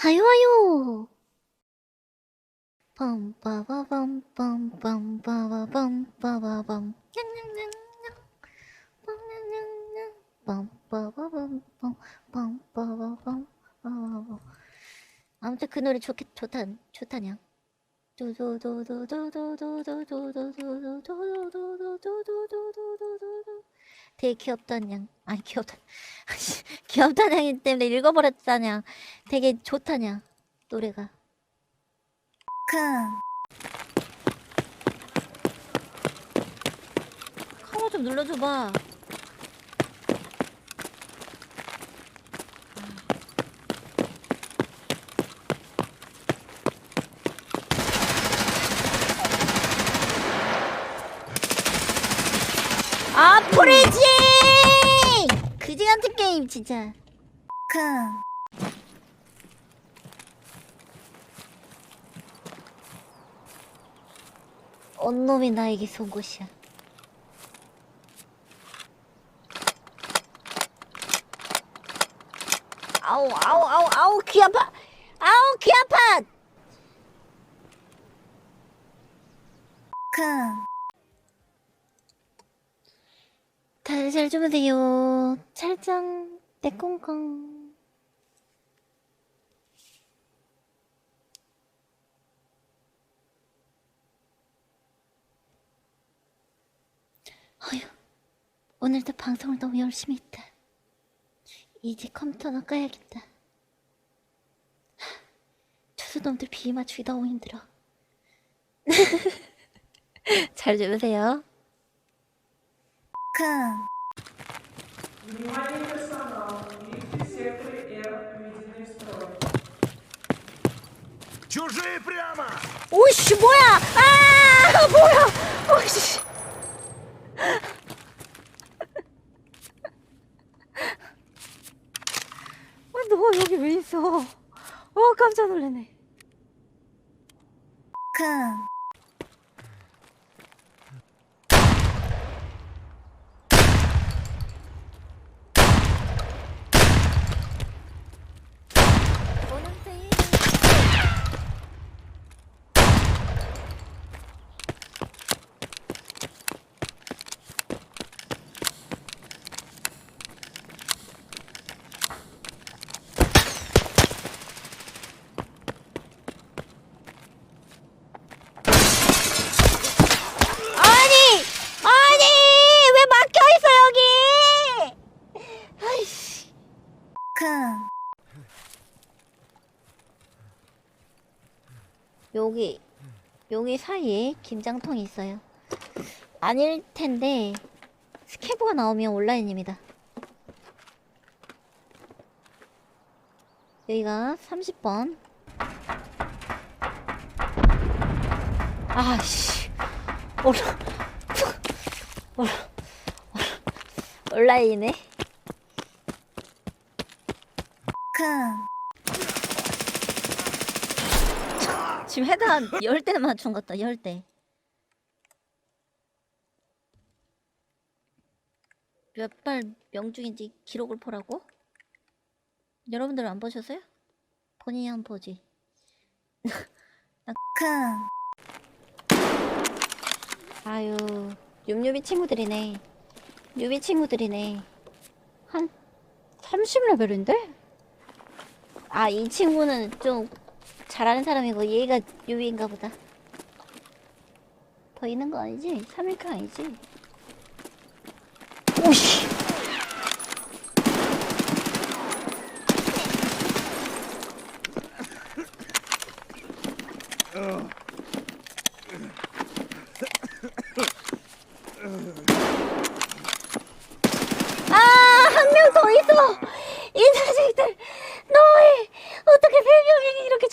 하요 하요. 빰빠바밤빰빰빠바밤빠바밤 냥냥냥냥 냥냥냥냥 빰빠바밤빰 빰빠바밤 아무튼 그 노래 좋겠 좋다 좋다냥. 되게 귀엽던 양. 아니 귀엽다. 귀엽다는 양이 때문에 읽어버렸다는 양. 되게 좋다는 양. 노래가. 크. 커버 좀 눌러줘봐. 게임, 진짜. 언놈이 나에게 쏜 것이야. 아우, 아우, 아우, 아우, 귀 아파! 아우, 귀 아파! 다 들잘 주무세요. 찰짱, 내콩콩. 어휴, 오늘도 방송을 너무 열심히 했다. 이제 컴퓨터나 까야겠다. 투수놈들 비위 맞추기 너무 힘들어. 잘 주무세요. Внимание персонал! Лифты в секторе Р введены в строй. Чужие прямо! 오씨 뭐야? 아 뭐야? 오씨. 아, 너 여기 왜 있어? 어 깜짝 놀라네. 아 여기 여기 사이에 김장통이 있어요. 아닐 텐데 스케브가 나오면 온라인입니다. 여기가 30번. 아씨. 올라. 올라. 온라인이네. 지금 헤드 한 10대는 맞춘 것 같다, 10대. 몇 발 명중인지 기록을 보라고? 여러분들 안 보셨어요? 본인이 한번 보지. 아유, 윰윰이 친구들이네. 유비 친구들이네. 한 30레벨인데? 아, 이 친구는 좀 잘하는 사람이고 얘가 유비인가 보다. 더 있는 거 아니지? 3일카 아니지? 오씨! 아, 한 명 더 있어! 이 자식들! 너희! 어떻게 세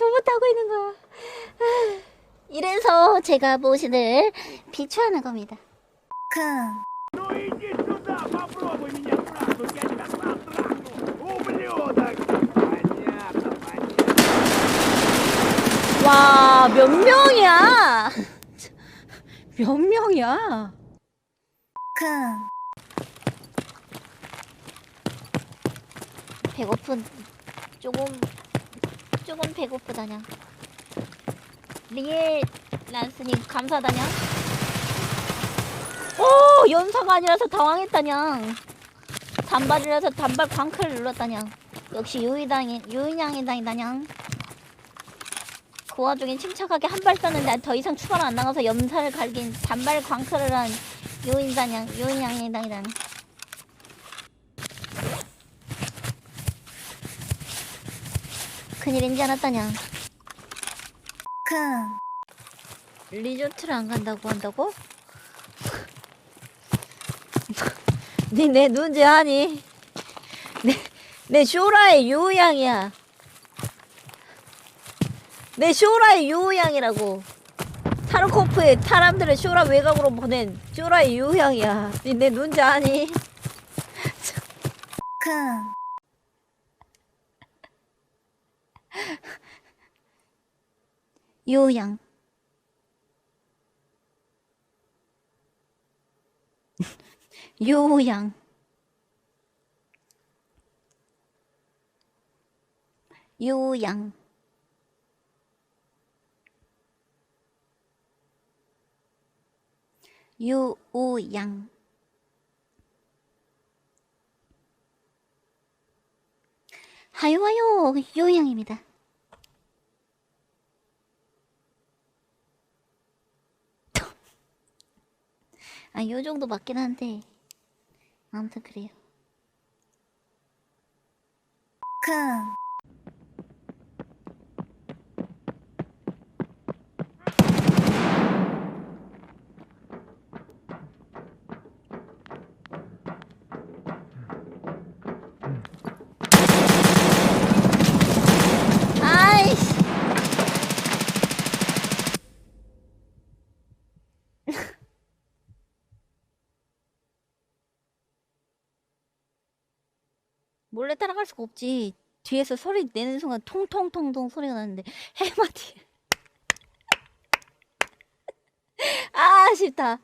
뭐부터 하고 있는 거야. 아. 이래서 제가 모신을 비추하는 겁니다. 큰. 와, 몇 명이야? 몇 명이야? 큰. 배고픈 조금 조금 배고프다냥. 리엘 란스님 감사하다냥. 오 연사가 아니라서 당황했다냥. 단발이라서 단발 광클을 눌렀다냥. 역시 요이당이 요인양이다이다냥. 그 와중에 침착하게 한 발 쐈는데 더 이상 추가로 안 나가서 염사를 갈긴 단발 광클을 한 요인다냥 요인양이다이다냥. 큰일인지 알았다냐. 크. 리조트를 안 간다고 한다고? 니내 눈지 아니? 내, 내 쇼라의 요양이야. 내 쇼라의 요양이라고. 타르코프의 사람들을 쇼라 외곽으로 보낸 쇼라의 요양이야. 니내 눈지 아니? 크. 요양. 요양. 요양. 요오양. 하요하요 요양입니다. 아, 요 정도 맞긴 한데. 아무튼 그래요. 크. 아이씨. 몰래 따라갈 수가 없지. 뒤에서 소리 내는 순간 통통통통 소리가 나는데 해마디. 아 아쉽다.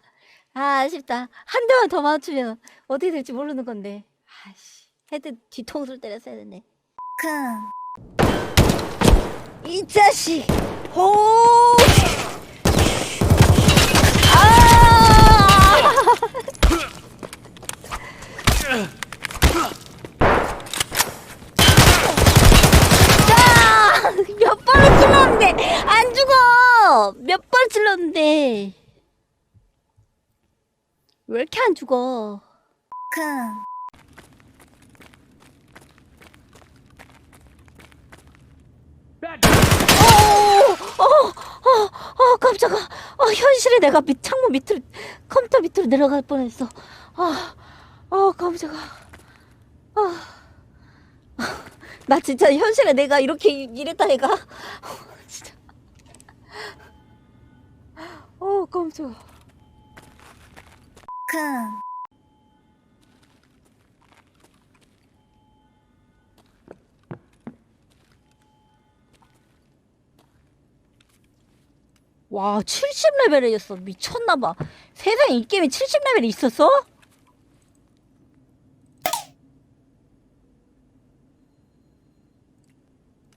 아 아쉽다. 한 대만 더 맞추면 어떻게 될지 모르는 건데. 아씨 헤드 뒤통수를 때렸어야 됐네. 이 자식. 호. 아! 야! 몇 번을 찔렀는데 안 죽 어. 몇번 찔렀는데 왜 이렇게 안 죽어? 어, 어, 어, 어, 깜짝아. 어, 현실에 내가 밑, 창문 밑으로, 컴퓨터 밑으로 내려갈 뻔했어. 아, 어, 깜짝아. 아, 나 진짜 현실에 내가 이렇게 이랬다, 얘가. 진짜. 어, 깜짝아. 와, 70레벨이었어. 미쳤나봐. 세상에 이 게임에 70레벨이 있었어?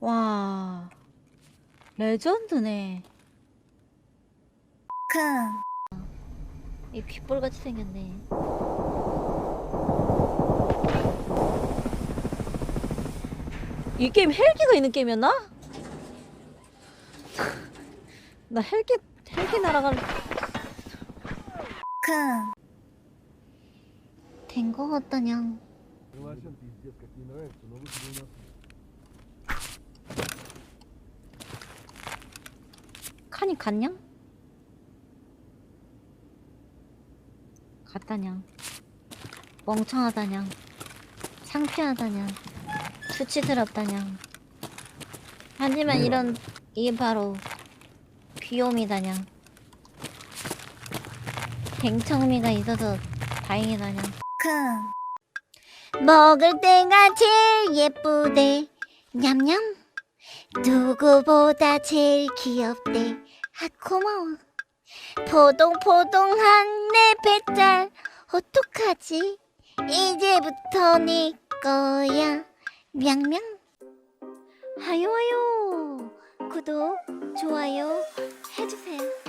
와, 레전드네. 쿵쿵. 이 귓볼같이 생겼네. 이 게임 헬기가 있는 게임이었나? 나 헬기 헬기 날아가는 된거 같다냥. 칸이 갔냥? 갔다냥. 멍청하다냥. 창피하다냥. 수치스럽다냥. 하지만 이런 이게 바로 귀요미다냥. 댕청미가 있어서 다행이다냥. 먹을 때가 제일 예쁘대. 냠냠. 누구보다 제일 귀엽대. 아 고마워 포동포동한 내 배짤 어떡하지? 이제부터 네 거야. 명명 하요 하요 구독, 좋아요 해주세요.